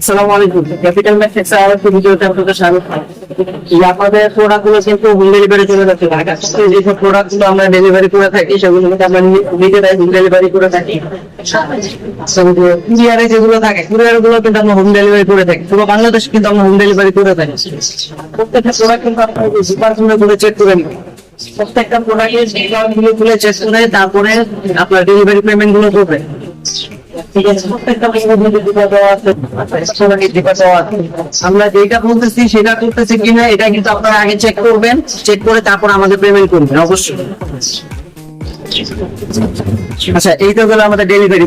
কিন্তু আমরা home delivery করে থাকি। কিন্তু আমরা হোম ডেলিভারি করে থাকি। বাংলাদেশ কিন্তু আমরা হোম ডেলিভারি করে থাকি। প্রত্যেকটা প্রোডাক্ট কিন্তু চেক প্রত্যেকটা প্রোডাক্টের তারপরে আপনার ডেলিভারি পেমেন্টগুলো করবেন। আছে আমরা যেটা বলতেছি সেটা করতেছি কিনা, এটা কিন্তু আপনারা আগে চেক করবেন চেক করে তারপর আমাদের পেমেন্ট করবেন, অবশ্যই। আচ্ছা এইটা হলো আমাদের ডেলিভারি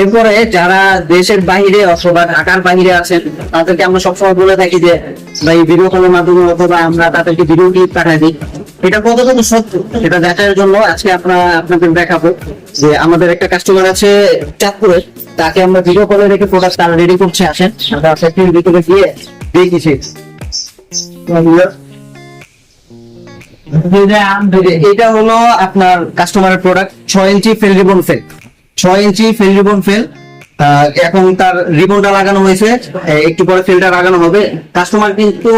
এরপরে যারা দেশের বাহিরে অথবা ঢাকার বাহিরে আছেন, তাদেরকে আমরা সবসময় বলে থাকি যে, ভাই ভিডিও কলের মাধ্যমে অথবা আমরা তাদেরকে ভিডিও ক্লিপ পাঠাই দিই। এটা কতটুকু সত্য? এটা দেখার জন্য আজকে আপনারা আপনাদের দেখাবো যে আমাদের একটা কাস্টমার আছে চাঁদপুরে। তাকে আমরা ভিডিও কলে রেখে প্রোডাক্ট তারা রেডি করছে, আসেন। আমরা ফ্যাক্টরির ভিতরে গিয়ে দেখি এটা হলো আপনার কাস্টমারের প্রোডাক্ট ছয় ইঞ্চি ফেল রিবন ফেল ছয় ইঞ্চি ফেল রিবন ফেল এখন তার রিবনটা লাগানো হয়েছে। একটু পরে ফেলটা লাগানো হবে। কাস্টমার কিন্তু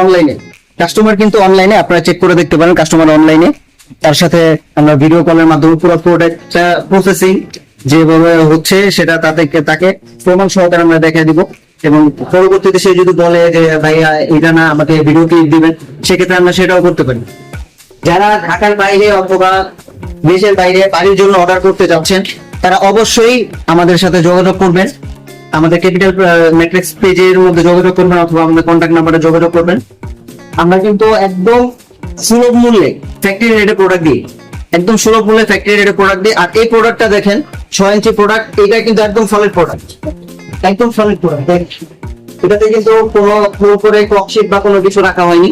অনলাইনে কাস্টমার কিন্তু অনলাইনে আপনারা চেক করে দেখতে পারেন কাস্টমার অনলাইনে তার সাথে আমরা ভিডিও কলের মাধ্যমে পুরো প্রোডাক্টটা প্রসেসিং যেভাবে হচ্ছে সেটা তাদেরকে, তাকে প্রমাণ সহকারে আমরা দেখাই দিব। এবং পরবর্তীতে সে যদি বলে যে, ভাইয়া, এটা না, আমাকে ভিডিও ক্লিপ দিবেন, সেক্ষেত্রে আমরা সেটাও করতে পারি। যারা ঢাকার বাইরে অথবা দেশের বাইরে বাড়ির জন্য অর্ডার করতে যাচ্ছেন, তারা অবশ্যই আমাদের সাথে যোগাযোগ করবেন। আমাদের ক্যাপিটাল ম্যাট্রিক্স পেজের মধ্যে যোগাযোগ করবেন অথবা আমাদের কন্ট্যাক্ট নাম্বারে যোগাযোগ করবেন। আমরা কিন্তু একদম সুলভ মূল্যে ফ্যাক্টরি রেটে প্রোডাক্ট দিই। একদম সুলভ মূল্যে ফ্যাক্টরি রেটে প্রোডাক্ট দিই। আর এই প্রোডাক্টটা দেখেন, ছয় ইঞ্চি প্রোডাক্ট এটা কিন্তু একদম সলিড প্রোডাক্ট একদম সলিড প্রোডাক্ট এটাতে কিন্তু কোনো করে ককশিট বা কোনো কিছু রাখা হয়নি।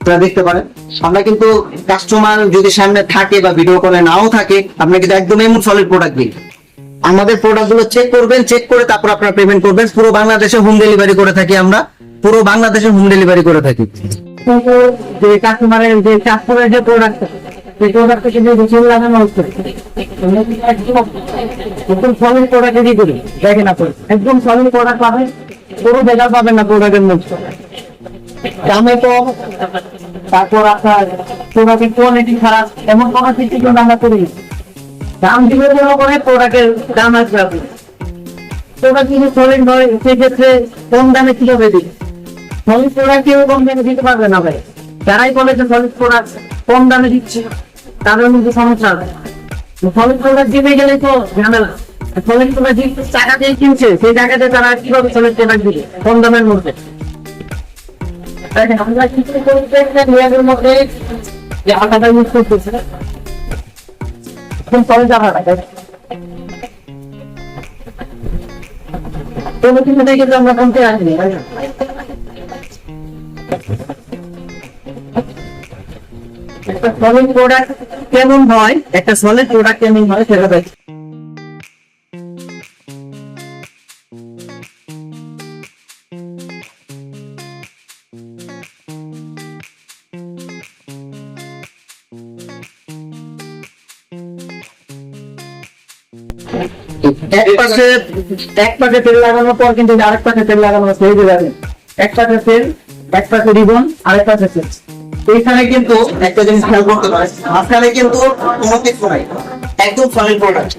আপনারা দেখতে পারেন। আমরা কিন্তু কাস্টমার যদি সামনে থাকে বা ভিডিও কলে নাও থাকে, আমরা কিন্তু একদম এমন সলিড প্রোডাক্ট দিই। আমাদের প্রোডাক্টগুলো চেক করবেন চেক করে তারপর আপনারা পেমেন্ট করবেন। পুরো বাংলাদেশে হোম ডেলিভারি করে থাকি আমরা। পুরো বাংলাদেশে হোম ডেলিভারি করে থাকি। যে কাস্টমারের যে কাস্টমারের যে প্রোডাক্ট দামে কম, তারপর আপনার খারাপ, এমন কোনো কিছু দাম দিলে করে প্রোডাক্টের দাম নয় সেক্ষেত্রে কম দামে কীভাবে দিই সলিড প্রোডাক্ট কেউ কম দামে দিতে পারবে না ভাই। যারাই বলে সলিড প্রোডাক্ট কম দামে দিচ্ছে, তাদের মধ্যে সমস্যা সলিড প্রোডাক্ট দিতে গেলে তো ঝামেলা। সলিড প্রোডাক্ট যে টাকা দিয়ে কিনছে, সেই টাকাতে তারা কীভাবে সলিড প্রোডাক্ট দিবে, কম দামের মধ্যে? আমরা কিছু করতে কোনো কিছু থেকে আমরা কমতে আসিনি একটা সলিড প্রোডাক্ট কেমন হয়? একটা সলিড প্রোডাক্ট কেমন হয় সেটা দেখ। এক পাশে এক পাশে তেল লাগানোর পর কিন্তু আরেক পাশে তেল লাগানো সেই এক পাশে তেল, এক পাশে রিবন, আরেক পাশে তেল এইখানে কিন্তু একটা জিনিস খেয়াল করতে পারে মাঝখানে কিন্তু কোনো কিছু নাই। একদম সলিড প্রোডাক্ট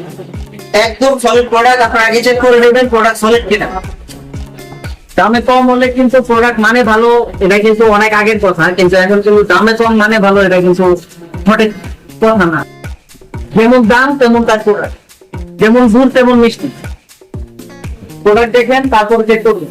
একদম সলিড প্রোডাক্ট আপনার আগে চেক করে নেবেন প্রোডাক্ট সলিড কিনা। দামে কম হলে কিন্তু প্রোডাক্ট মানে ভালো, এটা কিন্তু অনেক আগের কথা, কিন্তু এখন কিন্তু দামে কম মানে ভালো, এটা কিন্তু সঠিক কথা না। যেমন দাম, তেমন তার প্রোডাক্ট যেমন গুড়, তেমন মিষ্টি। প্রোডাক্ট দেখেন, তারপর চেক করবেন